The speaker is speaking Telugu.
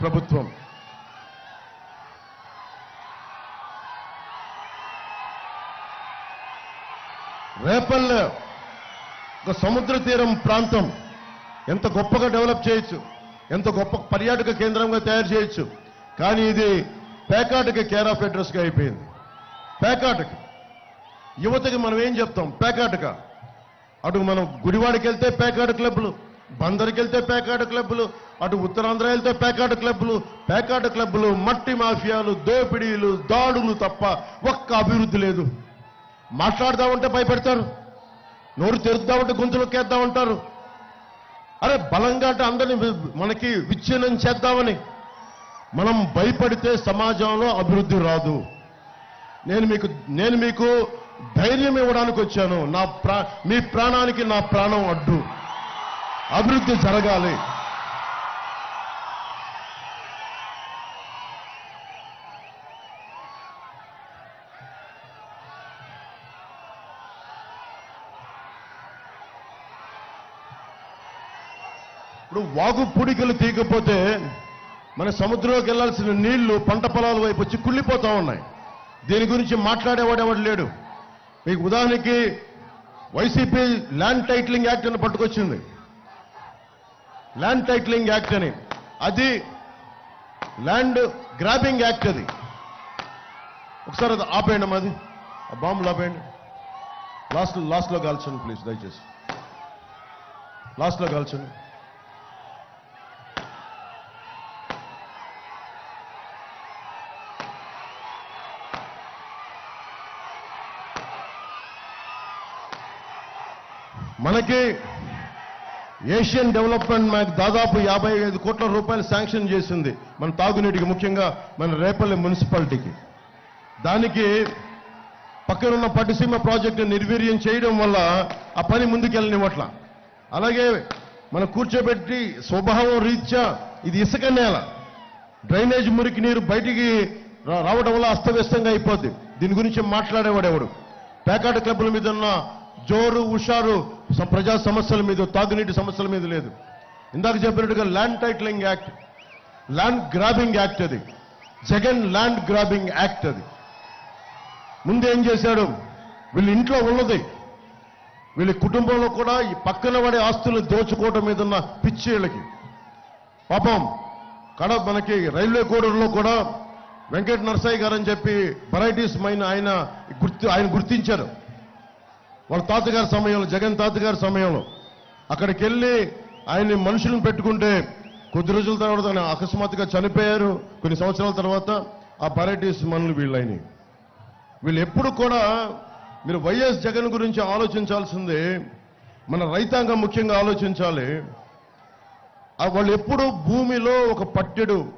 ప్రభుత్వం. రేపల్లె ఒక సముద్ర తీరం ప్రాంతం. ఎంత గొప్పగా డెవలప్ చేయొచ్చు ఎంత గొప్ప పర్యాటక కేంద్రంగా తయారు చేయొచ్చు కానీ ఇది పేకాటకి కేర్ ఆఫ్ అడ్రస్గా అయిపోయింది. పేకాటకి. యువతకి మనం ఏం చెప్తాం? పేకాటక. అటు మనం గుడివాడికి వెళ్తే పేకాట క్లబ్లు బందరికి వెళ్తే పేకాట క్లబ్లు అటు ఉత్తరాంధ్ర వెళ్తే పేకాట క్లబ్లు పేకాట క్లబ్లు మట్టి మాఫియాలు దోపిడీలు దాడులు తప్ప ఒక్క అభివృద్ధి లేదు. మాట్లాడదామంటే భయపెడతారు. నోరు తెరుద్దామంటే గొంతులు ఉంటారు అరే బలంగా అంటే అందరిని మనకి విచ్ఛిన్నం చేద్దామని. మనం భయపడితే సమాజంలో అభివృద్ధి రాదు. నేను మీకు నేను మీకు ధైర్యం ఇవ్వడానికి వచ్చాను నా ప్రా మీ ప్రాణానికి నా ప్రాణం అడ్డు. అభివృద్ధి జరగాలి. ఇప్పుడు వాగు పుడికలు తీయకపోతే మన సముద్రంలోకి వెళ్ళాల్సిన నీళ్ళు పంట పొలాల వైపు వచ్చి కుళ్ళిపోతా ఉన్నాయి. దీని గురించి మాట్లాడేవాడు ఎవడు లేడు. మీకు ఉదాహరణకి వైసీపీ ల్యాండ్ టైటిలింగ్ యాక్ట్ అని పట్టుకొచ్చింది. ల్యాండ్ టైటిలింగ్ యాక్ట్ అని. అది ల్యాండ్ గ్రాబింగ్ యాక్ట్ అది. ఒకసారి అది ఆపేయండి అమ్మా అది. ఆ బాంబులు ఆపేయండి. లాస్ట్ లాస్ట్లో కాల్చండి ప్లీజ్ దయచేసి. లాస్ట్లో కాల్చండి. మనకి ఏషియన్ డెవలప్మెంట్ బ్యాంక్ దాదాపు యాభై ఐదు కోట్ల రూపాయలు శాంక్షన్ చేసింది మన తాగునీటికి ముఖ్యంగా మన రేపల్లి మున్సిపాలిటీకి. దానికి పక్కనున్న పట్టుసీమ ప్రాజెక్టు నిర్వీర్యం చేయడం వల్ల ఆ పని ముందుకెళ్ళనివ్వట్ల. అలాగే మనం కూర్చోబెట్టి స్వభావం రీత్యా ఇది ఇసుక నేల. డ్రైనేజ్ మురికి నీరు బయటికి రా- రావడం వల్ల అస్తవ్యస్తంగా అయిపోద్ది. దీని గురించి మాట్లాడేవాడు ఎవడు పేకాట క్లబ్ల మీద ఉన్న జోరు హుషారు ప్రజా సమస్యల మీద తాగునీటి సమస్యల మీద లేదు. ఇందాక చెప్పినట్టుగా land titling act land grabbing act అది. జగన్ ల్యాండ్ గ్రాబింగ్ యాక్ట్ అది. ముందేం ఏం చేశాడు? వీళ్ళ ఇంట్లో ఉన్నది. వీళ్ళ కుటుంబంలో కూడా ఈ పక్కన పడే ఆస్తులు దోచుకోవటం మీద ఉన్న పిచ్చి వీళ్ళకి. పాపం కడ మనకి రైల్వే కోడర్లో కూడా వెంకట నరసయ్య గారు అని చెప్పి వెరైటీస్ మైన ఆయన గుర్తు ఆయన గుర్తించారు. వాళ్ళ తాతగారి సమయంలో జగన్ తాతగారి సమయంలో. అక్కడికి వెళ్ళి ఆయన్ని మనుషులను పెట్టుకుంటే కొద్ది రోజుల తర్వాత ఆయన అకస్మాత్తుగా చనిపోయారు. కొన్ని సంవత్సరాల తర్వాత ఆ వెరైటీస్ మనులు వీళ్ళైనవి. వీళ్ళు ఎప్పుడు కూడా మీరు వైఎస్ జగన్ గురించి ఆలోచించాల్సిందే. మన రైతాంగం ముఖ్యంగా ఆలోచించాలి. వాళ్ళు ఎప్పుడు భూమిలో ఒక పట్టెడు